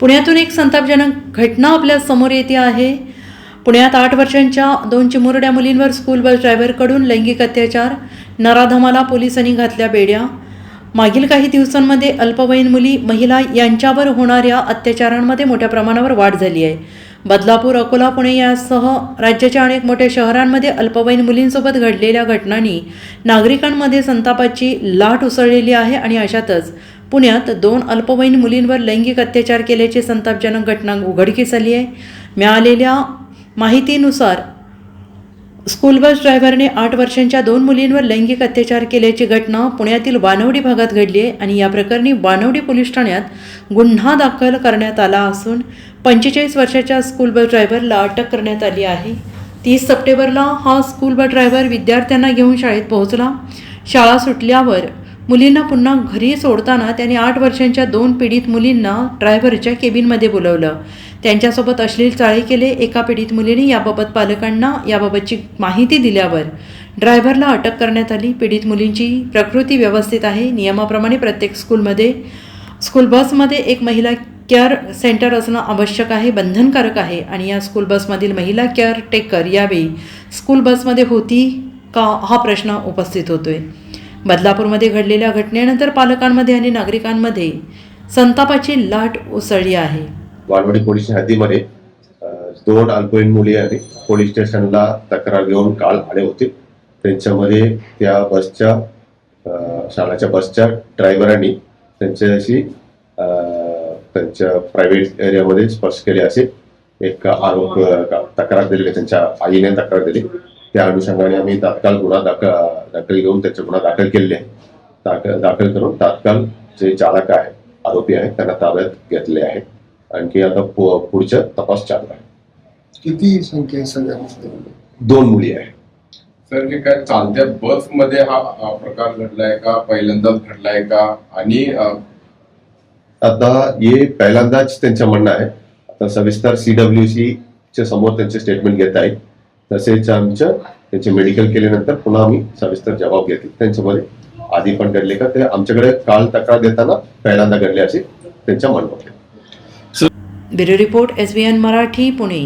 पुण्यातून एक संतापजनक घटना आपल्यासमोर येते आहे. पुण्यात आठ वर्षांच्या दोन चिमुरड्या मुलींवर स्कूल बस ड्रायव्हरकडून लैंगिक अत्याचार नराधमाला पोलिसांनी घातल्या बेड्या. मागील काही दिवसांमध्ये अल्पवयीन मुली महिला यांच्यावर होणाऱ्या अत्याचारांमध्ये मोठ्या प्रमाणावर वाढ झाली आहे. बदलापूर अकोला पुणे यासह राज्याच्या अनेक मोठ्या शहरांमध्ये अल्पवयीन मुलींसोबत घडलेल्या घटनांनी नागरिकांमध्ये संतापाची लाट उसळलेली आहे आणि अशातच पुण्यात दोन अल्पवयीन मुलींवर लैंगिक अत्याचार केल्याची संतापजनक घटना उघडकीस आली आहे. मिळालेल्या माहितीनुसार स्कूल बस ड्रायव्हरने आठ वर्षांच्या दोन मुलींवर लैंगिक अत्याचार केल्याची घटना पुण्यातील वानवडी भागात घडली आहे आणि या प्रकरणी वानवडी पोलीस ठाण्यात गुन्हा दाखल करण्यात आला असून पंचेचाळीस वर्षाच्या स्कूल बस ड्रायव्हरला अटक करण्यात आली आहे. तीस सप्टेंबरला हा स्कूल बस ड्रायव्हर विद्यार्थ्यांना घेऊन शाळेत पोहोचला. शाळा सुटल्यावर मुलींना पुन्हा घरी सोडताना त्याने आठ वर्षांच्या दोन पीडित मुलींना ड्रायव्हरच्या केबिनमध्ये बोलवलं. त्यांच्यासोबत अश्लील चाळे केले. एका पीडित मुलीने याबाबत पालकांना याबाबतची माहिती दिल्यावर ड्रायव्हरला अटक करण्यात आली. पीडित मुलींची प्रकृती व्यवस्थित आहे. नियमाप्रमाणे प्रत्येक स्कूलमध्ये स्कूल बसमध्ये एक महिला केअर सेंटर असणं आवश्यक आहे बंधनकारक आहे. आणि या स्कूल बसमधील महिला केअर टेकर यावेळी स्कूल बसमध्ये होती का हा प्रश्न उपस्थित होतोय. बदलापूरमध्ये घडलेल्या घटनेनंतर पालकांमध्ये आणि नागरिकांमध्ये संतापाची लाट उसळली आहे. वालवडी पोलीस हद्दीमध्ये दोन अल्पवयीन मुली आणि पोलीस स्टेशनला तक्रार घेऊन काल आले होते. त्यांच्यामध्ये त्या बसच्या शाळाच्या बसच्या ड्रायव्हरांनी त्यांच्याशी त्यांच्या प्रायव्हेट एरियामध्ये स्पर्श केले असे एक आरोप तक्रार दिली त्यांच्या आईने तक्रार दिली. त्या अनुषंगाने आम्ही तात्काळ गुन्हा दाखल दाखल घेऊन त्याचे गुन्हा दाखल केलेले आहे दाखल दाखल करून तात्काळ जे चालक आहे आरोपी आहे त्यांना ताब्यात घेतले आहे. आणखी आता पु- पुढचा तपास चालू आहे. किती संख्या सगळ्यांमध्ये दोन मुली आहे सर हे काय चालत्या बसमध्ये हा प्रकार घडलाय का? पहिल्यांदाच घडलाय का? आणि आता हे पहिल्यांदाच त्यांचं म्हणणं आहे. आता सविस्तर सीडब्ल्यू च्या समोर त्यांचे स्टेटमेंट घेत आहेत. तसेच आमच्या त्यांचे मेडिकल केल्यानंतर पुन्हा आम्ही सविस्तर जबाब घेतील. त्यांच्यामध्ये आधी पण घडले का ते आमच्याकडे काल तक्रार देताना पहिल्यांदा घडले असे त्यांच्या मन bureau report S B N Marathi Pune.